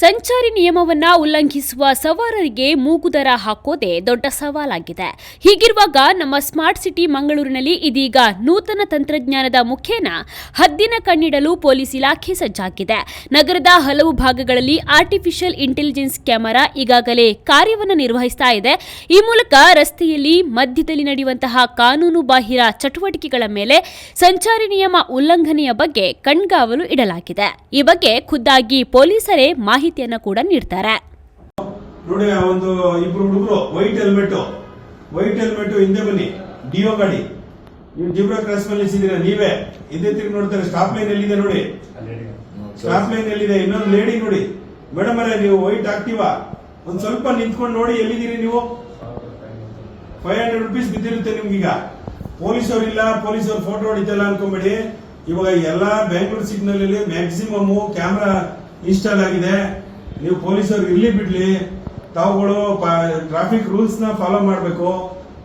ಸಂಚಾರಿ ನಿಯಮವನ್ನ ಉಲ್ಲಂಘಿಸುವ ಸವಾರರಿಗೆ ಮೂಗುದರ ಹಾಕೋದೇ ದೊಡ್ಡ ಸವಾಲಾಗಿದೆ. ಹೀಗಿರುವಾಗ ನಮ್ಮ ಸ್ಮಾರ್ಟ್ ಸಿಟಿ ಮಂಗಳೂರಿನಲ್ಲಿ ಇದೀಗ ನೂತನ ತಂತ್ರಜ್ಞಾನದ ಮುಖೇನ ಹದ್ದಿನ ಕಣ್ಣಿಡಲು ಪೊಲೀಸ್ ಇಲಾಖೆ ಸಜ್ಜಾಗಿದೆ. ನಗರದ ಹಲವು ಭಾಗಗಳಲ್ಲಿ ಆರ್ಟಿಫಿಷಿಯಲ್ ಇಂಟೆಲಿಜೆನ್ಸ್ ಕ್ಯಾಮೆರಾ ಈಗಾಗಲೇ ಕಾರ್ಯವನ್ನು ನಿರ್ವಹಿಸ್ತಾ ಇದೆ. ಈ ಮೂಲಕ ರಸ್ತೆಯಲ್ಲಿ ಮಧ್ಯದಲ್ಲಿ ನಡೆಯುವಂತಹ ಕಾನೂನು ಬಾಹಿರ ಚಟುವಟಿಕೆಗಳ ಮೇಲೆ ಸಂಚಾರಿ ನಿಯಮ ಉಲ್ಲಂಘನೆಯ ಬಗ್ಗೆ ಕಣ್ಗಾವಲು ಇಡಲಾಗಿದೆ. ಈ ಬಗ್ಗೆ ಖುದ್ದಾಗಿ ಪೊಲೀಸರೇ ಮಾಹಿತಿಯನ್ನು ಕೂಡ ನೀಡ್ತಾರೆ. ನೋಡಿ ಒಂದು ಇಬ್ರು ಹುಡುಗರು ವೈಟ್ ಹೆಲ್ಮೆಟ್ ವೈಟ್ ಹೆಲ್ಮೆಟ್ ಹಿಂದೆ ಬನ್ನಿ ಡಿಯೋ ಗಾಡಿ. ನೀವು ಜಿಬ್ರಾ ಕ್ರಾಸ್ ಮೇಲೆ ನೀವೇ. ಹಿಂದೆ ತಿರುಗಿ ನೋಡ್ತಾರೆ ಸ್ಟಾಪ್ ಲೈನ್ ಎಲ್ಲಿದೆ ನೋಡಿ. ಸ್ಟಾಪ್ ಲೈನ್ ಎಲ್ಲಿದೆ? ಇನ್ನೊಂದು ಲೇಡಿ ನೋಡಿ. ಮೇಡಮ್ ನೀವು ವೈಟ್ ಆಗ್ತೀವ ಒಂದ್ ಸ್ವಲ್ಪ ನಿಂತ್ಕೊಂಡು ನೋಡಿ, ಎಲ್ಲಿದ್ದೀರಿ ನೀವು? ಫೈವ್ ಹಂಡ್ರೆಡ್ ರುಪೀಸ್ ಬಿದ್ದಿರುತ್ತೆ ನಿಮ್ಗೀಗ. ಪೊಲೀಸ್ ಅವ್ರು ಇಲ್ಲ ಪೊಲೀಸ್ ಅವ್ರು ಫೋಟೋ ಹೊಡಿತಲ್ಲ ಅನ್ಕೊಂಬೇಡಿ. ಇವಾಗ ಎಲ್ಲಾ ಬೆಂಗಳೂರು ಸಿಗ್ನಲ್ ಅಲ್ಲಿ ಮ್ಯಾಕ್ಸಿಮಮ್ ಕ್ಯಾಮ್ರಾ ಇನ್ಸ್ಟಾಲ್ ಆಗಿದೆ ನೀವು ಪೊಲೀಸರು ಇರ್ಲಿ ಬಿಡ್ಲಿ. ತಾವುಗಳು ಟ್ರಾಫಿಕ್ ರೂಲ್ಸ್ನ ಫಾಲೋ ಮಾಡಬೇಕು.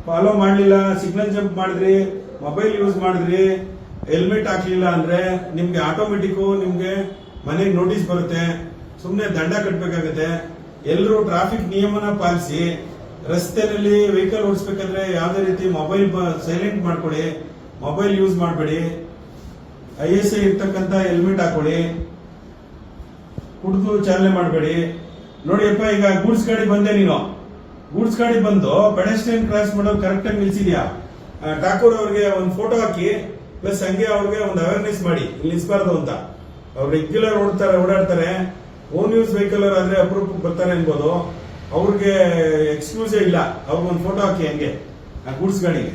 ಫಾಲೋ ಮಾಡಲಿಲ್ಲ ಸಿಗ್ನಲ್ ಜಂಪ್ ಮಾಡಿದ್ರಿ ಮೊಬೈಲ್ ಯೂಸ್ ಮಾಡಿದ್ರಿ ಹೆಲ್ಮೆಟ್ ಹಾಕ್ಲಿಲ್ಲ ಅಂದ್ರೆ ನಿಮ್ಗೆ ಆಟೋಮೆಟಿಕ್ ನಿಮ್ಗೆ ಮನೆಗೆ ನೋಟಿಸ್ ಬರುತ್ತೆ. ಸುಮ್ಮನೆ ದಂಡ ಕಟ್ಟಬೇಕಾಗತ್ತೆ ಎಲ್ಲರೂ ಟ್ರಾಫಿಕ್ ನಿಯಮನ ಪಾಲಿಸಿ ರಸ್ತೆಯಲ್ಲಿ ವೆಹಿಕಲ್ ಓಡಿಸ್ಬೇಕಂದ್ರೆ ಯಾವುದೇ ರೀತಿ ಮೊಬೈಲ್ ಸೈಲೆಂಟ್ ಮಾಡ್ಕೊಳ್ಳಿ ಮೊಬೈಲ್ ಯೂಸ್ ಮಾಡಬೇಡಿ. ಐ ಎಸ್ ಐ ಇರ್ತಕ್ಕಂಥ ಹೆಲ್ಮೆಟ್ ಹಾಕೊಳ್ಳಿ ಕುಡಿದು ಚಾಲನೆ ಮಾಡಬೇಡಿ. ನೋಡಿಯಪ್ಪ ಈಗ ಗೂಡ್ಸ್ ಗಾಡಿ ಬಂದೆ ನೀನು. ಗೂಡ್ಸ್ ಗಾಡಿ ಬಂದು ಪೆಡೆಸ್ಟ್ರಿಯನ್ ಕ್ರಾಸ್ ಮಾಡೋದು ಕರೆಕ್ಟ್ ಆಗಿ ನಿಲ್ಸಿದ್ಯಾ? ಠಾಕೂರ್ ಅವ್ರಿಗೆ ಒಂದು ಫೋಟೋ ಹಾಕಿ ಪ್ಲಸ್ ಹಂಗೆ ಅವ್ರಿಗೆ ಒಂದು ಅವೇರ್ನೆಸ್ ಮಾಡಿ. ಇಲ್ಲಿ ನಿಲ್ಸ್ಬಾರ್ದು ಅಂತ. ಅವ್ರು ರೆಗ್ಯುಲರ್ ಓಡ್ತಾರೆ, ಓಡಾಡ್ತಾರೆ. ಓನ್ ಯೂಸ್ ವೆಹಿಕಲ್ ಆದ್ರೆ ಅಪರೂಪಕ್ಕೆ ಬರ್ತಾರೆ ಅನ್ಬೋದು. ಅವ್ರಿಗೆ ಎಕ್ಸ್ಕ್ಯೂಸೇ ಇಲ್ಲ. ಅವ್ರಿಗೊಂದು ಫೋಟೋ ಹಾಕಿ ಹಂಗೆ, ಆ ಗೂಡ್ಸ್ ಗಾಡಿಗೆ.